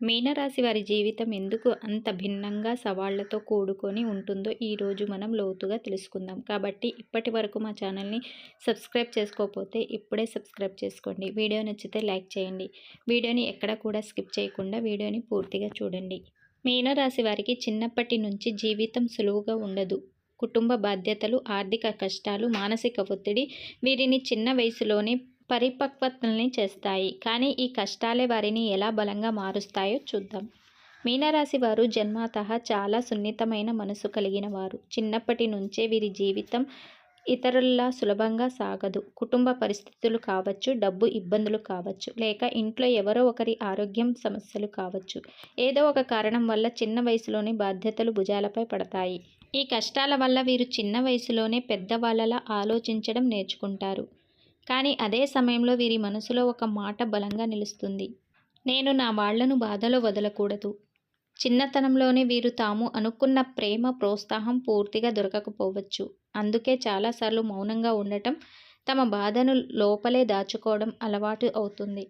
మీనరాశి వారి జీవితం ఎందుకు అంత భిన్నంగా సవాళ్ళతో కూడుకొని ఉంటుందో ఈరోజు మనం లోతుగా తెలుసుకుందాం. కాబట్టి ఇప్పటి వరకు మా ఛానల్ని సబ్స్క్రైబ్ చేసుకోకపోతే ఇప్పుడే సబ్స్క్రైబ్ చేసుకోండి. వీడియో నచ్చితే లైక్ చేయండి. వీడియోని ఎక్కడ కూడా స్కిప్ చేయకుండా వీడియోని పూర్తిగా చూడండి. మీనరాశి వారికి చిన్నప్పటి నుంచి జీవితం సులువుగా ఉండదు. కుటుంబ బాధ్యతలు ఆర్థిక కష్టాలు మానసిక ఒత్తిడి వీరిని చిన్న వయసులోనే పరిపక్వతల్ని చేస్తాయి. కానీ ఈ కష్టాలే వారిని ఎలా బలంగా మారుస్తాయో చూద్దాం. మీనరాశి వారు జన్మత చాలా సున్నితమైన మనసు కలిగిన వారు. చిన్నప్పటి నుంచే వీరి జీవితం ఇతరుల్లా సులభంగా సాగదు. కుటుంబ పరిస్థితులు కావచ్చు డబ్బు ఇబ్బందులు కావచ్చు లేక ఇంట్లో ఎవరో ఒకరి ఆరోగ్యం సమస్యలు కావచ్చు. ఏదో ఒక కారణం వల్ల చిన్న వయసులోనే బాధ్యతలు భుజాలపై పడతాయి. ఈ కష్టాల వల్ల వీరు చిన్న వయసులోనే పెద్దవాళ్ళలా ఆలోచించడం నేర్చుకుంటారు. కానీ అదే సమయంలో వీరి మనసులో ఒక మాట బలంగా నిలుస్తుంది. నేను నా వాళ్ళను బాధలో వదలకూడదు. చిన్నతనంలోనే వీరు తాము అనుకున్న ప్రేమ ప్రోత్సాహం పూర్తిగా దొరకకపోవచ్చు. అందుకే చాలాసార్లు మౌనంగా ఉండటం తమ బాధను లోపలే దాచుకోవడం అలవాటు అవుతుంది.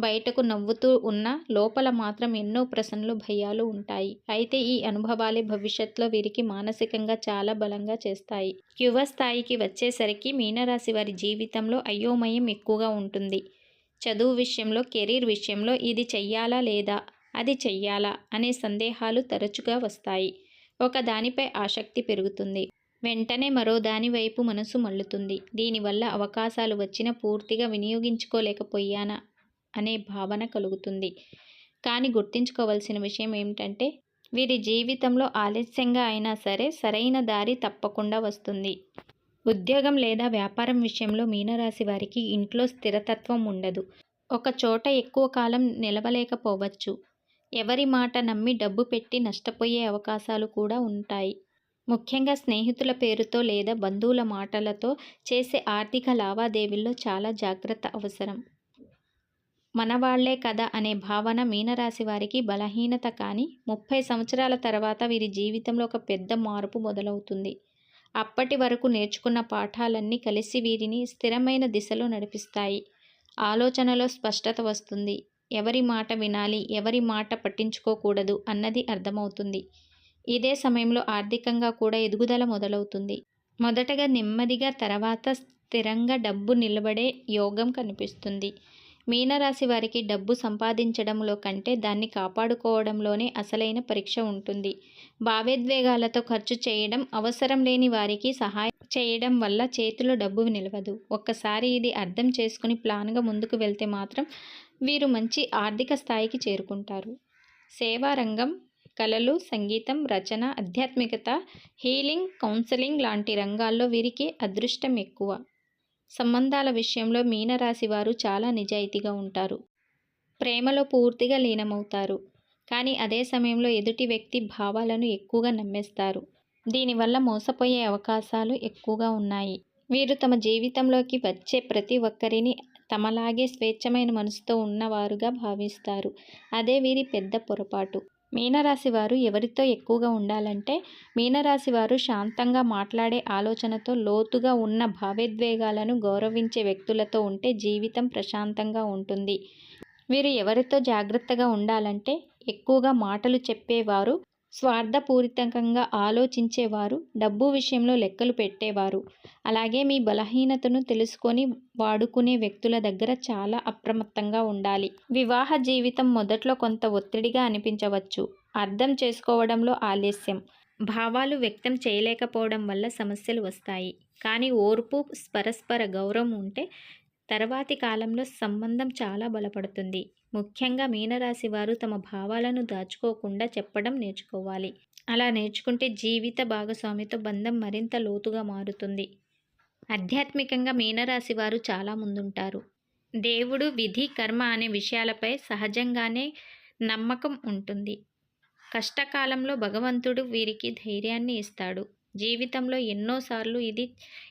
బయటకు నవ్వుతూ ఉన్న లోపల మాత్రం ఎన్నో ప్రశ్నలు భయాలు ఉంటాయి. అయితే ఈ అనుభవాలే భవిష్యత్తులో వీరికి మానసికంగా చాలా బలంగా చేస్తాయి. యువ స్థాయికి వచ్చేసరికి మీనరాశి వారి జీవితంలో అయోమయం ఎక్కువగా ఉంటుంది. చదువు విషయంలో కెరీర్ విషయంలో ఇది చెయ్యాలా లేదా? అది చెయ్యాలా అనే సందేహాలు తరచుగా వస్తాయి. ఒక దానిపై ఆసక్తి పెరుగుతుంది. వెంటనే మరో దాని వైపు మనసు మళ్ళుతుంది. దీనివల్ల అవకాశాలు వచ్చిన పూర్తిగా వినియోగించుకోలేకపోయానా? అనే భావన కలుగుతుంది. కానీ గుర్తుంచుకోవాల్సిన విషయం ఏమిటంటే వీరి జీవితంలో ఆలస్యంగా అయినా సరే సరైన దారి తప్పకుండా వస్తుంది. ఉద్యోగం లేదా వ్యాపారం విషయంలో మీనరాశి వారికి ఇంట్లో స్థిరతత్వం ఉండదు. ఒక చోట ఎక్కువ కాలం నిలవలేకపోవచ్చు. ఎవరి మాట నమ్మి డబ్బు పెట్టి నష్టపోయే అవకాశాలు కూడా ఉంటాయి. ముఖ్యంగా స్నేహితుల పేరుతో లేదా బంధువుల మాటలతో చేసే ఆర్థిక లావాదేవీల్లో చాలా జాగ్రత్త అవసరం. మనవాళ్ళే కదా అనే భావన మీనరాశి వారికి బలహీనత కానీ ముప్పై సంవత్సరాల తర్వాత వీరి జీవితంలో ఒక పెద్ద మార్పు మొదలవుతుంది. అప్పటి వరకు నేర్చుకున్న పాఠాలన్నీ కలిసి వీరిని స్థిరమైన దిశలో నడిపిస్తాయి. ఆలోచనలో స్పష్టత వస్తుంది. ఎవరి మాట వినాలి ఎవరి మాట పట్టించుకోకూడదు అన్నది అర్థమవుతుంది. ఇదే సమయంలో ఆర్థికంగా కూడా ఎదుగుదల మొదలవుతుంది. మొదటగా నెమ్మదిగా తర్వాత స్థిరంగా డబ్బు నిలబడే యోగం కనిపిస్తుంది. మీనరాశి వారికి డబ్బు సంపాదించడంలో కంటే దాన్ని కాపాడుకోవడంలోనే అసలైన పరీక్ష ఉంటుంది. భావోద్వేగాలతో ఖర్చు చేయడం అవసరం లేని వారికి సహాయం చేయడం వల్ల చేతిలో డబ్బు నిలవదు. ఒక్కసారి ఇది అర్థం చేసుకుని ప్లాన్గా ముందుకు వెళ్తే మాత్రం వీరు మంచి ఆర్థిక స్థాయికి చేరుకుంటారు. సేవారంగం కళలు సంగీతం రచన ఆధ్యాత్మికత హీలింగ్ కౌన్సిలింగ్ లాంటి రంగాల్లో వీరికి అదృష్టం ఎక్కువ. సంబంధాల విషయంలో మీనరాశి వారు చాలా నిజాయితీగా ఉంటారు. ప్రేమలో పూర్తిగా లీనమవుతారు. కానీ అదే సమయంలో ఎదుటి వ్యక్తి భావాలను ఎక్కువగా నమ్మేస్తారు. దీనివల్ల మోసపోయే అవకాశాలు ఎక్కువగా ఉన్నాయి. వీరు తమ జీవితంలోకి వచ్చే ప్రతి ఒక్కరిని తమలాగే స్వేచ్ఛమైన మనసుతో ఉన్నవారుగా భావిస్తారు. అదే వీరి పెద్ద పొరపాటు. మీనరాశి వారు ఎవరితో ఎక్కువగా ఉండాలంటే మీనరాశి వారు శాంతంగా మాట్లాడే ఆలోచనతో లోతుగా ఉన్న భావోద్వేగాలను గౌరవించే వ్యక్తులతో ఉంటే జీవితం ప్రశాంతంగా ఉంటుంది. వీరు ఎవరితో జాగ్రత్తగా ఉండాలంటే ఎక్కువగా మాటలు చెప్పేవారు స్వార్థపూరితంగా ఆలోచించేవారు డబ్బు విషయంలో లెక్కలు పెట్టేవారు. అలాగే మీ బలహీనతను తెలుసుకొని వాడుకునే వ్యక్తుల దగ్గర చాలా అప్రమత్తంగా ఉండాలి. వివాహ జీవితం మొదట్లో కొంత ఒత్తిడిగా అనిపించవచ్చు. అర్థం చేసుకోవడంలో ఆలస్యం. భావాలు వ్యక్తం చేయలేకపోవడం వల్ల సమస్యలు వస్తాయి. కానీ ఓర్పు పరస్పర గౌరవం ఉంటే తర్వాతి కాలంలో సంబంధం చాలా బలపడుతుంది. ముఖ్యంగా మీనరాశి వారు తమ భావాలను దాచుకోకుండా చెప్పడం నేర్చుకోవాలి. అలా నేర్చుకుంటే జీవిత భాగస్వామితో బంధం మరింత లోతుగా మారుతుంది. ఆధ్యాత్మికంగా మీనరాశి వారు చాలా ముందుంటారు. దేవుడు విధి కర్మ అనే విషయాలపై సహజంగానే నమ్మకం ఉంటుంది. కష్టకాలంలో భగవంతుడు వీరికి ధైర్యాన్ని ఇస్తాడు. జీవితంలో ఎన్నోసార్లు ఇది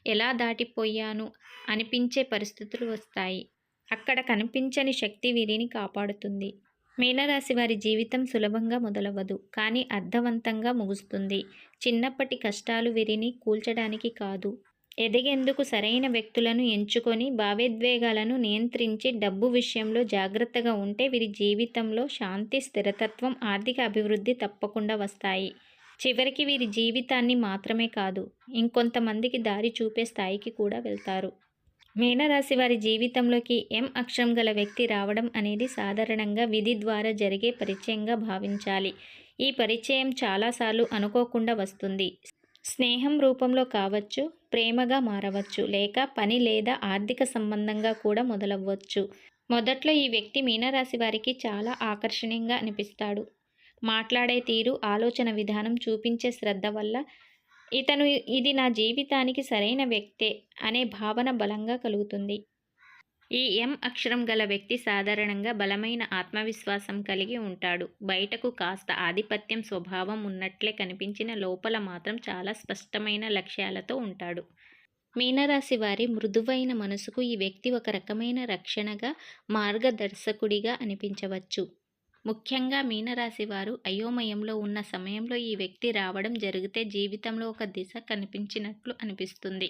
ఎలా దాటిపోయాను అనిపించే పరిస్థితులు వస్తాయి. అక్కడ కనిపించని శక్తి వీరిని కాపాడుతుంది. మీనరాశి వారి జీవితం సులభంగా మొదలవ్వదు కానీ అర్థవంతంగా ముగుస్తుంది. చిన్నప్పటి కష్టాలు వీరిని కూల్చడానికి కాదు. ఎదిగేందుకు సరైన వ్యక్తులను ఎంచుకొని భావోద్వేగాలను నియంత్రించి డబ్బు విషయంలో జాగ్రత్తగా ఉంటే వీరి జీవితంలో శాంతి స్థిరతత్వం ఆర్థిక అభివృద్ధి తప్పకుండా వస్తాయి. చివరికి వీరి జీవితాన్ని మాత్రమే కాదు ఇంకొంతమందికి దారి చూపే స్థాయికి కూడా వెళ్తారు. మీనరాశి వారి జీవితంలోకి ఎం అక్షరం గల వ్యక్తి రావడం అనేది సాధారణంగా విధి ద్వారా జరిగే పరిచయంగా భావించాలి. ఈ పరిచయం చాలాసార్లు అనుకోకుండా వస్తుంది. స్నేహం రూపంలో కావచ్చు ప్రేమగా మారవచ్చు లేక పని లేదా ఆర్థిక సంబంధంగా కూడా మొదలవ్వచ్చు. మొదట్లో ఈ వ్యక్తి మీనరాశి వారికి చాలా ఆకర్షణీయంగా అనిపిస్తాడు. మాట్లాడే తీరు ఆలోచన విధానం చూపించే శ్రద్ధ వల్ల ఇతను ఇది నా జీవితానికి సరైన వ్యక్తే అనే భావన బలంగా కలుగుతుంది. ఈ ఎం అక్షరం గల వ్యక్తి సాధారణంగా బలమైన ఆత్మవిశ్వాసం కలిగి ఉంటాడు. బయటకు కాస్త ఆధిపత్యం స్వభావం ఉన్నట్లే కనిపించిన లోపల మాత్రం చాలా స్పష్టమైన లక్ష్యాలతో ఉంటాడు. మీనరాశి వారి మృదువైన మనసుకు ఈ వ్యక్తి ఒక రకమైన రక్షణగా మార్గదర్శకుడిగా అనిపించవచ్చు. ముఖ్యంగా మీనరాశి వారు అయోమయంలో ఉన్న సమయంలో ఈ వ్యక్తి రావడం జరిగితే జీవితంలో ఒక దిశ కనిపించినట్లు అనిపిస్తుంది.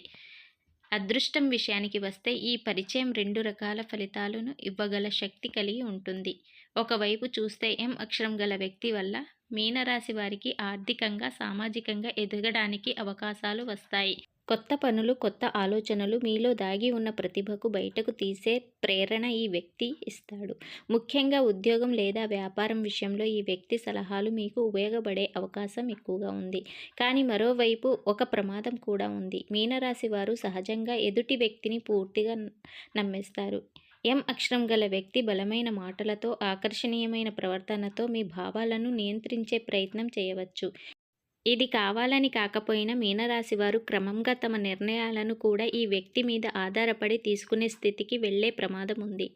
అదృష్టం విషయానికి వస్తే ఈ పరిచయం రెండు రకాల ఫలితాలను ఇవ్వగల శక్తి కలిగి ఉంటుంది. ఒకవైపు చూస్తే ఎం అక్షరం గల వ్యక్తి వల్ల మీనరాశి వారికి ఆర్థికంగా సామాజికంగా ఎదగడానికి అవకాశాలు వస్తాయి. కొత్త పనులు కొత్త ఆలోచనలు మీలో దాగి ఉన్న ప్రతిభకు బయటకు తీసే ప్రేరణ ఈ వ్యక్తి ఇస్తాడు. ముఖ్యంగా ఉద్యోగం లేదా వ్యాపారం విషయంలో ఈ వ్యక్తి సలహాలు మీకు ఉపయోగపడే అవకాశం ఎక్కువగా ఉంది. కానీ మరోవైపు ఒక ప్రమాదం కూడా ఉంది. మీనరాశి వారు సహజంగా ఎదుటి వ్యక్తిని పూర్తిగా నమ్మేస్తారు. ఎం అక్షరం గల వ్యక్తి బలమైన మాటలతో ఆకర్షణీయమైన ప్రవర్తనతో మీ భావాలను నియంత్రించే ప్రయత్నం చేయవచ్చు. ఇది కావాలని కాకపోయినా మీనరాశి వారు క్రమంగా తమ నిర్ణయాలను కూడా ఈ వ్యక్తి మీద ఆధారపడి తీసుకునే స్థితికి వెళ్ళే ప్రమాదం ఉంది.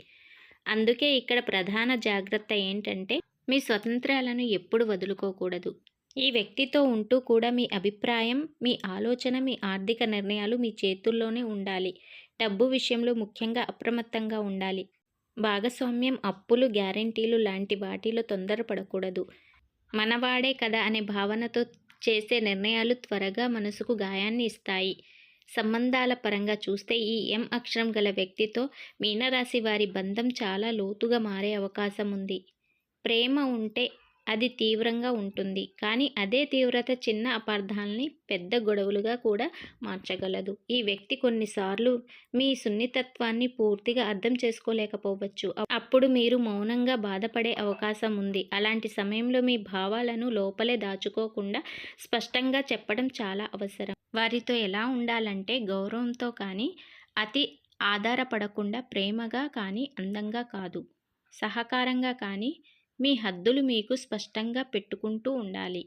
అందుకే ఇక్కడ ప్రధాన జాగ్రత్త ఏంటంటే మీ స్వతంత్రాలను ఎప్పుడు వదులుకోకూడదు. ఈ వ్యక్తితో ఉంటూ కూడా మీ అభిప్రాయం మీ ఆలోచన మీ ఆర్థిక నిర్ణయాలు మీ చేతుల్లోనే ఉండాలి. డబ్బు విషయంలో ముఖ్యంగా అప్రమత్తంగా ఉండాలి. భాగస్వామ్యం అప్పులు గ్యారంటీలు లాంటి వాటిలో తొందరపడకూడదు. మనవాడే కదా అనే భావనతో చేసే నిర్ణయాలు త్వరగా మనసుకు గాయాన్ని ఇస్తాయి. సంబంధాల పరంగా చూస్తే ఈ ఎం అక్షరం గల వ్యక్తితో మీనరాశి వారి బంధం చాలా లోతుగా మారే అవకాశం ఉంది. ప్రేమ ఉంటే అది తీవ్రంగా ఉంటుంది. కానీ అదే తీవ్రత చిన్న అపార్థాలని పెద్ద గొడవలుగా కూడా మార్చగలదు. ఈ వ్యక్తి కొన్నిసార్లు మీ సున్నితత్వాన్ని పూర్తిగా అర్థం చేసుకోలేకపోవచ్చు. అప్పుడు మీరు మౌనంగా బాధపడే అవకాశం ఉంది. అలాంటి సమయంలో మీ భావాలను లోపలే దాచుకోకుండా స్పష్టంగా చెప్పడం చాలా అవసరం. వారితో ఎలా ఉండాలంటే గౌరవంతో కానీ అతి ఆధారపడకుండా ప్రేమగా కానీ అందంగా కాదు. సహకారంగా కానీ మీ హద్దులు మీకు స్పష్టంగా పెట్టుకుంటూ ఉండాలి.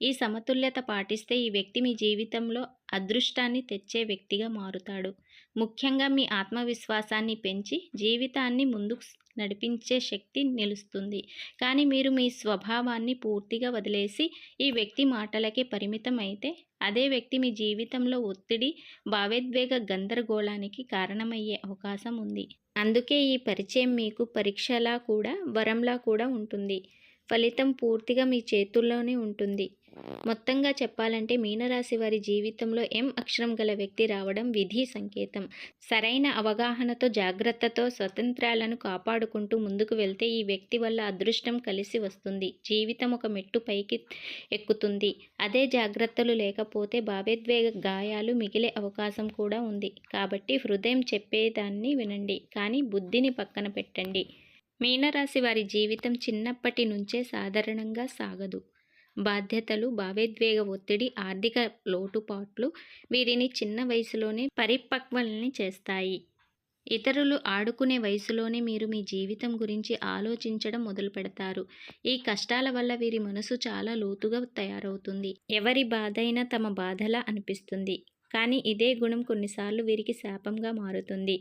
ఈ సమతుల్యత పాటిస్తే ఈ వ్యక్తి మీ జీవితంలో అదృష్టాన్ని తెచ్చే వ్యక్తిగా మారుతాడు. ముఖ్యంగా మీ ఆత్మవిశ్వాసాన్ని పెంచి జీవితాన్ని ముందుకు నడిపించే శక్తి నిలుస్తుంది. కానీ మీరు మీ స్వభావాన్ని పూర్తిగా వదిలేసి ఈ వ్యక్తి మాటలకే పరిమితం అయితే అదే వ్యక్తి మీ జీవితంలో ఒత్తిడి భావోద్వేగ గందరగోళానికి కారణమయ్యే అవకాశం ఉంది. అందుకే ఈ పరిచయం మీకు పరీక్షలా కూడా వరంలా కూడా ఉంటుంది. ఫలితం పూర్తిగా మీ చేతుల్లోనే ఉంటుంది. మొత్తంగా చెప్పాలంటే మీనరాశి వారి జీవితంలో ఎం అక్షరం గల వ్యక్తి రావడం విధి సంకేతం. సరైన అవగాహనతో జాగ్రత్తతో స్వతంత్రాలను కాపాడుకుంటూ ముందుకు వెళ్తే ఈ వ్యక్తి వల్ల అదృష్టం కలిసి వస్తుంది. జీవితం ఒక మెట్టు పైకి ఎక్కుతుంది. అదే జాగ్రత్తలు లేకపోతే భావోద్వేగ గాయాలు మిగిలే అవకాశం కూడా ఉంది. కాబట్టి హృదయం చెప్పేదాన్ని వినండి. కానీ బుద్ధిని పక్కన పెట్టండి. మీనరాశి వారి జీవితం చిన్నప్పటి నుంచే సాధారణంగా సాగదు. బాధ్యతలు భావోద్వేగ ఒత్తిడి ఆర్థిక లోటుపాట్లు వీరిని చిన్న వయసులోనే పరిపక్వల్ని చేస్తాయి. ఇతరులు ఆడుకునే వయసులోనే మీరు మీ జీవితం గురించి ఆలోచించడం మొదలు పెడతారు. ఈ కష్టాల వల్ల వీరి మనసు చాలా లోతుగా తయారవుతుంది. ఎవరి బాధైనా తమ బాధలా అనిపిస్తుంది. కానీ ఇదే గుణం కొన్నిసార్లు వీరికి శాపంగా మారుతుంది.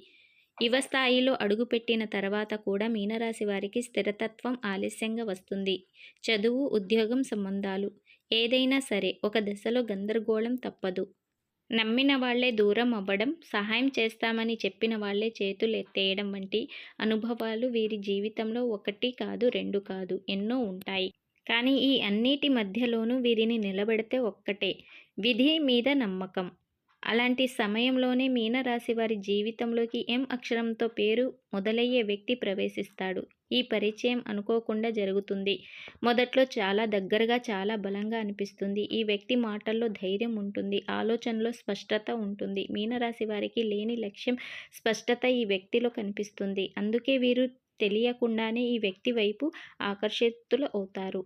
యువ స్థాయిలో అడుగుపెట్టిన తర్వాత కూడా మీనరాశి వారికి స్థిరతత్వం ఆలస్యంగా వస్తుంది. చదువు ఉద్యోగం సంబంధాలు. ఏదైనా సరే ఒక దశలో గందరగోళం తప్పదు. నమ్మిన వాళ్ళే దూరం అవ్వడం సహాయం చేస్తామని చెప్పిన వాళ్ళే చేతులు ఎత్తేయడం వంటి అనుభవాలు వీరి జీవితంలో ఒకటి కాదు రెండు కాదు ఎన్నో ఉంటాయి. కానీ ఈ అన్నిటి మధ్యలోనూ వీరిని నిలబెడితే ఒక్కటే విధి మీద నమ్మకం. అలాంటి సమయంలోనే మీనరాశి వారి జీవితంలోకి ఎం అక్షరంతో పేరు మొదలయ్యే వ్యక్తి ప్రవేశిస్తాడు. ఈ పరిచయం అనుకోకుండా జరుగుతుంది. మొదట్లో చాలా దగ్గరగా చాలా బలంగా అనిపిస్తుంది. ఈ వ్యక్తి మాటల్లో ధైర్యం ఉంటుంది. ఆలోచనలో స్పష్టత ఉంటుంది. మీనరాశి వారికి లేని లక్ష్యం స్పష్టత ఈ వ్యక్తిలో కనిపిస్తుంది. అందుకే వీరు తెలియకుండానే ఈ వ్యక్తి వైపు ఆకర్షితులు అవుతారు.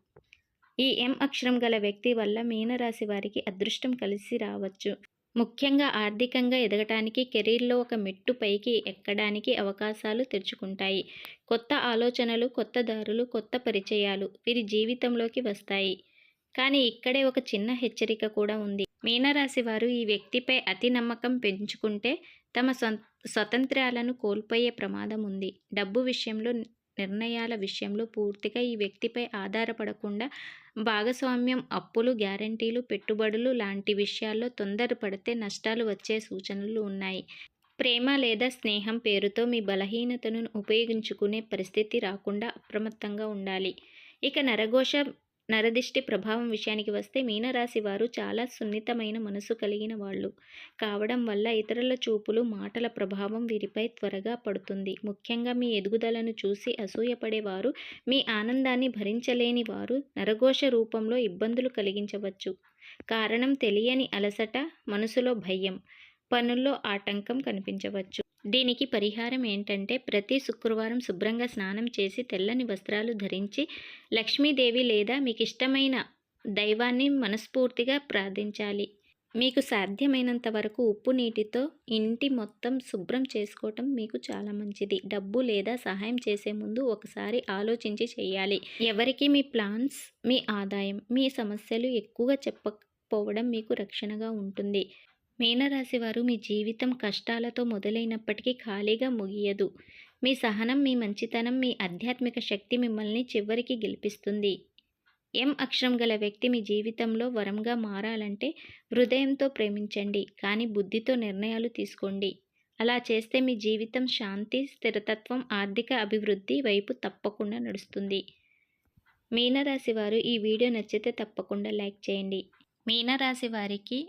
ఈ ఎం అక్షరం గల వ్యక్తి వల్ల మీనరాశి వారికి అదృష్టం కలిసి రావచ్చు. ముఖ్యంగా ఆర్థికంగా ఎదగటానికి కెరీర్లో ఒక మెట్టు పైకి ఎక్కడానికి అవకాశాలు తెరుచుకుంటాయి. కొత్త ఆలోచనలు కొత్త దారులు కొత్త పరిచయాలు వీరి జీవితంలోకి వస్తాయి. కానీ ఇక్కడే ఒక చిన్న హెచ్చరిక కూడా ఉంది. మీనరాశి వారు ఈ వ్యక్తిపై అతి నమ్మకం పెంచుకుంటే తమ స్వతంత్రాలను కోల్పోయే ప్రమాదం ఉంది. డబ్బు విషయంలో నిర్ణయాల విషయంలో పూర్తిగా ఈ వ్యక్తిపై ఆధారపడకుండా భాగస్వామ్యం అప్పులు గ్యారంటీలు పెట్టుబడులు లాంటి విషయాల్లో తొందరపడితే నష్టాలు వచ్చే సూచనలు ఉన్నాయి. ప్రేమ లేదా స్నేహం పేరుతో మీ బలహీనతను ఉపయోగించుకునే పరిస్థితి రాకుండా అప్రమత్తంగా ఉండాలి. ఇక నరఘోష నరదిష్టి ప్రభావం విషయానికి వస్తే మీనరాశి వారు చాలా సున్నితమైన మనసు కలిగిన వాళ్ళు. కావడం వల్ల ఇతరుల చూపులు మాటల ప్రభావం వీరిపై త్వరగా పడుతుంది. ముఖ్యంగా మీ ఎదుగుదలను చూసి అసూయపడేవారు మీ ఆనందాన్ని భరించలేని వారు నరఘోష రూపంలో ఇబ్బందులు కలిగించవచ్చు. కారణం తెలియని అలసట మనసులో భయం పనుల్లో ఆటంకం కనిపించవచ్చు. దీనికి పరిహారం ఏంటంటే ప్రతి శుక్రవారం శుభ్రంగా స్నానం చేసి తెల్లని వస్త్రాలు ధరించి లక్ష్మీదేవి లేదా మీకు ఇష్టమైన దైవాన్ని మనస్ఫూర్తిగా ప్రార్థించాలి. మీకు సాధ్యమైనంత వరకు ఉప్పు నీటితో ఇంటి మొత్తం శుభ్రం చేసుకోవటం మీకు చాలా మంచిది. డబ్బు లేదా సహాయం చేసే ముందు ఒకసారి ఆలోచించి చేయాలి. ఎవరికి మీ ప్లాన్స్ మీ ఆదాయం మీ సమస్యలు ఎక్కువగా చెప్పకపోవడం మీకు రక్షణగా ఉంటుంది. మీనరాశి వారు మీ జీవితం కష్టాలతో మొదలైనప్పటికీ ఖాళీగా ముగియదు. మీ సహనం మీ మంచితనం మీ ఆధ్యాత్మిక శక్తి మిమ్మల్ని చివరికి గెలిపిస్తుంది. ఎం అక్షరం గల వ్యక్తి మీ జీవితంలో వరంగా మారాలంటే హృదయంతో ప్రేమించండి కానీ బుద్ధితో నిర్ణయాలు తీసుకోండి. అలా చేస్తే మీ జీవితం శాంతి స్థిరతత్వం ఆర్థిక అభివృద్ధి వైపు తప్పకుండా నడుస్తుంది. మీనరాశి వారు ఈ వీడియో నచ్చితే తప్పకుండా లైక్ చేయండి. మీనరాశి వారికి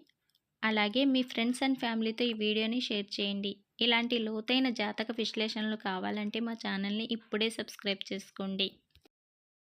అలాగే మీ ఫ్రెండ్స్ అండ్ ఫ్యామిలీతో ఈ వీడియోని షేర్ చేయండి. ఇలాంటి లోతైన జాతక విశ్లేషణలు కావాలంటే మా ఛానల్ని ఇప్పుడే సబ్స్క్రైబ్ చేసుకోండి.